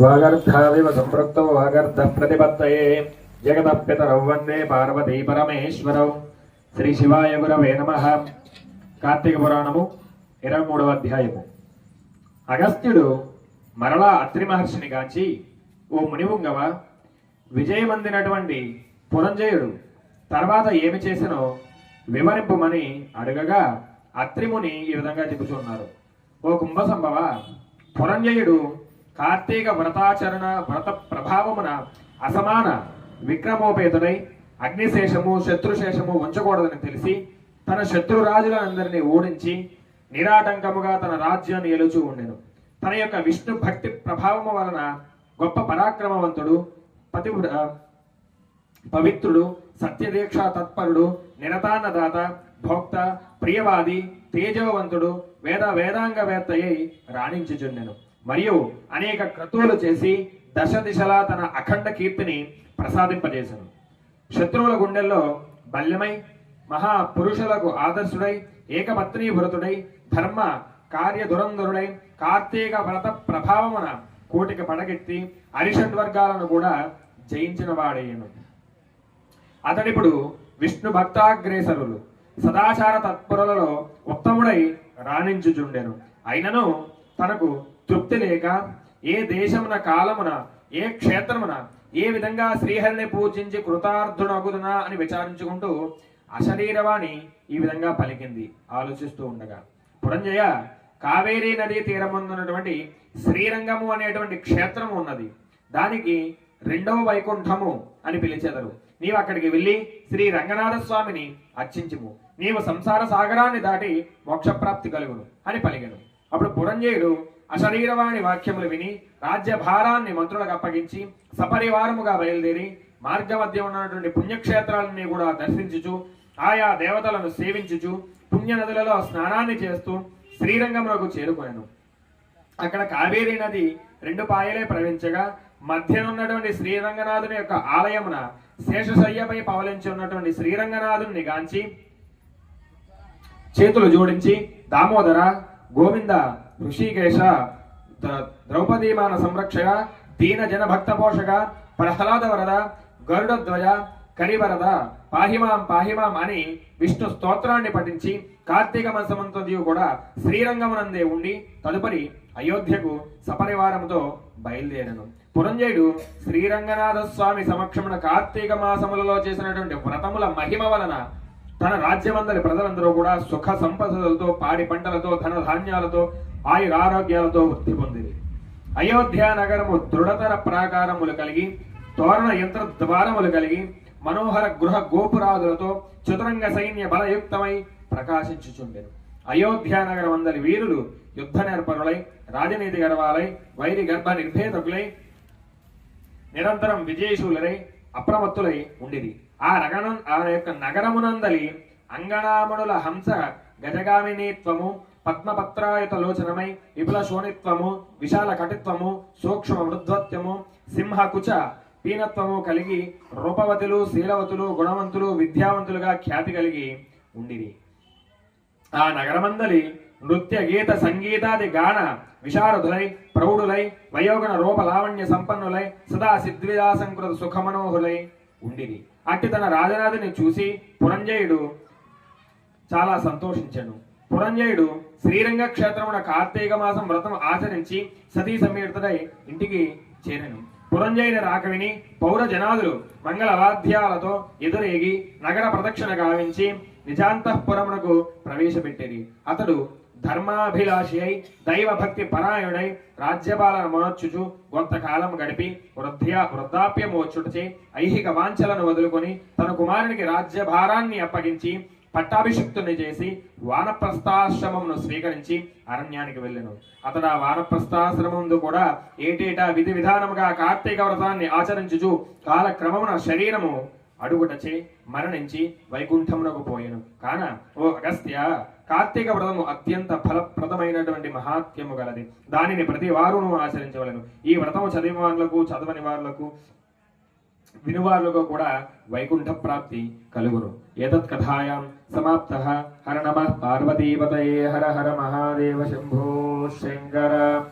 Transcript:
వాగర్ధావివ సంపృక్తౌ వాగర్థ ప్రతిపత్తయే. జగదప్యతరౌ వందే పార్వతీ పరమేశ్వరౌ. శ్రీ శివాయ గురవే నమ. కార్తీక పురాణము ఇరవై మూడవ అధ్యాయము. అగస్త్యుడు మరలా అత్రి మహర్షిని గాంచి ఓ మునివుంగవ విజయమందినటువంటి పురంజయుడు తర్వాత ఏమి చేసినో వివరింపుమని అడగగా అత్రిముని ఈ విధంగా చెబుతున్నారు ఓ కుంభసంభవ పురంజయుడు కార్తీక వ్రతాచరణ వ్రత ప్రభావమున అసమాన విక్రమోపేతుడై అగ్నిశేషము శత్రుశేషము ఉంచకూడదని తెలిసి తన శత్రురాజులందరినీ ఓడించి నిరాటంకముగా తన రాజ్యాన్ని ఏలుచూ ఉండెను. తన యొక్క విష్ణు భక్తి ప్రభావము వలన గొప్ప పరాక్రమవంతుడు పతివ్ర పవిత్రుడు సత్యదీక్ష తత్పరుడు నిరతాన్నదాత భోక్త ప్రియవాది తేజోవంతుడు వేద వేదాంగవేత్త అయి రాణించుచుండెను. మరియు అనేక క్రతువులు చేసి దశ దిశలా తన అఖండ కీర్తిని ప్రసాదింపజేశాను శత్రువుల గుండెల్లో బల్యమై మహాపురుషులకు ఆదర్శుడై ఏకపత్ని భరతుడై ధర్మ కార్యదురంధరుడై కార్తీక వ్రత ప్రభావమున కోటికి పడగెత్తి అరిషడ్వర్గాలను కూడా జయించిన వాడేయను. అతడిప్పుడు విష్ణు భక్తాగ్రేసరులు సదాచార తత్పరులలో ఉత్తముడై రాణించుచుండెను. అయినను తనకు తృప్తి లేక ఏ దేశమున కాలమున ఏ క్షేత్రమున ఏ విధంగా శ్రీహరిని పూజించి కృతార్థుడగుదునా అని విచారించుకుంటూ అశరీరవాణి ఈ విధంగా పలికింది. ఆలోచిస్తూ ఉండగా పురంజయ కావేరీ నదీ తీరమున్నటువంటి శ్రీరంగము అనేటువంటి క్షేత్రము ఉన్నది. దానికి రెండవ వైకుంఠము అని పిలిచెదరు. నీవు అక్కడికి వెళ్ళి శ్రీ రంగనాథ స్వామిని అర్చించుము. నీవు సంసార సాగరాన్ని దాటి మోక్షప్రాప్తి కలుగును అని పలిగను అప్పుడు పురంజయుడు అశరీరవాణి వాక్యములు విని రాజ్యభారాన్ని మంత్రులకు అప్పగించి సపరివారముగా బయలుదేరి మార్గ మధ్య ఉన్నటువంటి పుణ్యక్షేత్రాలని కూడా దర్శించుచు ఆయా దేవతలను సేవించుచు పుణ్య నదులలో స్నానాన్ని చేస్తూ శ్రీరంగమునకు చేరుకొనెను. అక్కడ కావేరీ నది రెండు పాయలే ప్రవహించగా మధ్యనున్నటువంటి శ్రీరంగనాథుని యొక్క ఆలయమున శేషశయ్యపై పవలించి ఉన్నటువంటి శ్రీరంగనాథుని గాంచి చేతులు జోడించి దామోదర గోవింద ఋషికేశ ద- ద్రౌపదీమాన సంరక్షక దీన జన భక్త పోషక ప్రహ్లాద వరద గరుడద్వయ కరివరద పాహిమాం పాహిమాం అని విష్ణు స్తోత్రాన్ని పఠించి కార్తీక మాసమంతయు కూడా శ్రీరంగమునందే ఉండి తదుపరి అయోధ్యకు సపరివారముతో బయలుదేరను. పురంజయుడు శ్రీరంగనాథ స్వామి సమక్షమున కార్తీక మాసములలో చేసినటువంటి వ్రతముల మహిమ వలన తన రాజ్యమందరి ప్రజలందరూ కూడా సుఖ సంపదలతో పాడి పంటలతో ధన ధాన్యాలతో ఆయుర ఆరోగ్యాలతో వృద్ధి పొందింది అయోధ్య నగరము దృఢతర ప్రాకారములు కలిగి తోరణ యంత్ర ద్వారములు కలిగి మనోహర గృహ గోపురాదులతో చతురంగ సైన్య బలయుక్తమై ప్రకాశించుచుండెను. అయోధ్య నగరం అందరి వీరులు యుద్ధ నేర్పరులై రాజనీతి గర్వాలై వైరి గర్భ నిర్భేదకులై నిరంతరం విజయశూలరై అప్రమత్తులై ఉండిరి. ఆ నగరం ఆ యొక్క నగరమునందలి అంగణామణుల హంస గజగామినీత్వము పద్మపత్రాయుత లోచనమై విపుల శోణిత్వము విశాల కటిత్వము సూక్ష్మ మృద్వత్యము సింహకుచ పీనత్వము కలిగి రూపవతులు శీలవతులు గుణవంతులు విద్యావంతులుగా ఖ్యాతి కలిగి ఉండిరి. ఆ నగరమందలి నృత్య గీత సంగీతాది గాన విశారదులై ప్రౌఢులై వయోగణ రూప లావణ్య సంపన్నులై సదా సిద్విలాసంకృత సుఖమనోహులై ఉండిరి. అట్టి తన రాజరాజుని చూసి పురంజయుడు చాలా సంతోషించను. పురంజయుడు శ్రీరంగ క్షేత్రమున కార్తీక మాసం వ్రతం ఆచరించి సతీ సమేతుడై ఇంటికి చేరను. పురంజయుని రాక విని పౌర జనాదులు మంగళ వాద్యాలతో ఎదురేగి నగర ప్రదక్షిణ గావించి నిజాంతఃపురమునకు ప్రవేశపెట్టేది అతడు ధర్మాభిలాషి అయి దైవభక్తి పరాయణుడై రాజ్యపాలన మొనొచ్చుచు కొంతకాలం గడిపి వృద్ధ్యా వృద్ధాప్యము వచ్చుటచే ఐహిక వాంఛలను వదులుకొని తన కుమారునికి రాజ్యభారాన్ని అప్పగించి పట్టాభిషిక్తుని చేసి వానప్రస్థాశ్రమమును స్వీకరించి అరణ్యానికి వెళ్ళెను. అతడు ఆ వానప్రస్థాశ్రమందు కూడా ఏటేటా విధి విధానముగా కార్తీక వ్రతాన్ని ఆచరించుచు కాలక్రమమున శరీరము అడుగుటచే మరణించి వైకుంఠమునకు పోయెను. కాన ఓ అగస్త్య కార్తీక వ్రతము అత్యంత ఫలప్రదమైనటువంటి మహాత్యము గలది. దానిని ప్రతి వారును ఆచరించవలను. ఈ వ్రతము చదివిన వారులకు చదవని వారులకు వినువారులుగా కూడా వైకుంఠ ప్రాప్తి కలుగును. ఏతత్ కథాయాం సమాప్త. హర నమ పార్వతీపతయే. హర హర మహాదేవ శంభో శంకర.